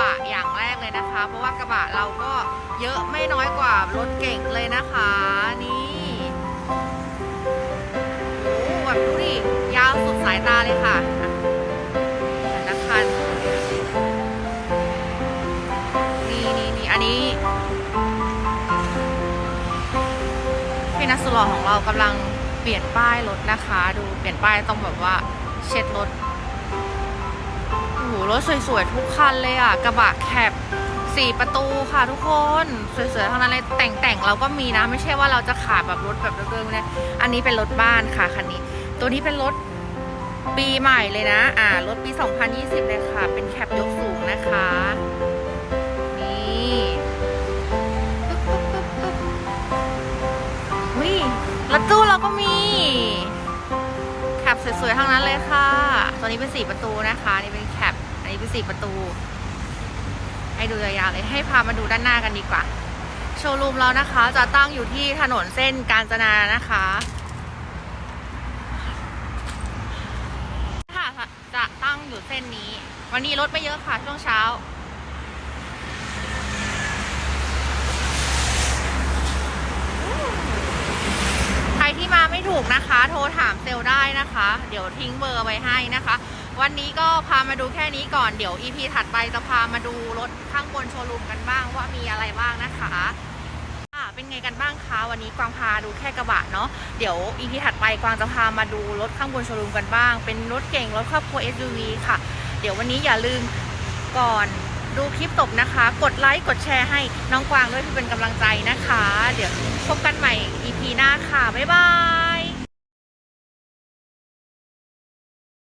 บะอย่างแรกเลยนะคะ เพราะว่ากระบะเราก็เยอะไม่น้อยกว่ารถเก่งเลยนะคะนี่โอ้แบบดูดิยาวสุดสายตาเลยค่ะอะแต่ละคันนี่นี่นี่อันนี้พี่นักสุหล่อของเรากำลังเปลี่ยนป้ายรถนะคะ ดูเปลี่ยนป้ายต้องแบบว่าเช็ดรถ รถสวยๆ ทุกคันเลยอะ กระบะแคบสี่ประตูค่ะทุกคนสวยๆทั้งนั้นเลยแต่งๆเราก็มีนะ ไม่ใช่ว่าเราจะขาดแบบรถแบบเดิมๆเนี่ยอันนี้เป็นรถบ้านค่ะคันนี้ ตัวนี้เป็นรถปีใหม่เลยนะ อ่ารถปี 2020 เลยค่ะ เป็นแคปยกสูงนะคะ นี่ปึ๊บปึ๊บปึ๊บปึ๊บวิรถตู้เราก็มีแคปสวยๆทั้งนั้นเลยค่ะ ตัวนี้เป็นสี่ประตูนะคะ นี่เป็นแคป อันนี้เป็นสี่ประตู ให้ดูยาวๆเลย ให้พามาดูด้านหน้ากันดีกว่า โชว์รูมเรานะคะ จะตั้งอยู่ที่ถนนเส้นกาญจนานะคะค่ะจะตั้งอยู่เส้นนี้ วันนี้รถไม่เยอะค่ะช่วงเช้าใครที่มาไม่ถูกนะคะ โทรถามเซลลได้นะคะ เดี๋ยวทิ้งเบอร์ไว้ให้นะคะ วันนี้ก็พามาดูแค่นี้ก่อนเดี๋ยว EP ถัดไปจะพามาดูรถข้างบนโชว์รูมกันบ้างว่ามีอะไรบ้างนะคะะเป็นไงกันบ้างคะวันนี้กวางพาดูแค่กระบะเนาะเดี๋ยว EP ถัดไปกวางจะพามาดูรถข้างบนโชว์รูมกันบ้าง เป็นรถเก่งรถครอบครัว SUV ค่ะ เดี๋ยววันนี้อย่าลืมก่อนดูคลิปจบนะคะ กดไลค์กดแชร์ให้น้องกวางด้วยที่เป็นกำลังใจนะคะ เดี๋ยวพบกันใหม่ EP หน้าค่ะ บ๊ายบาย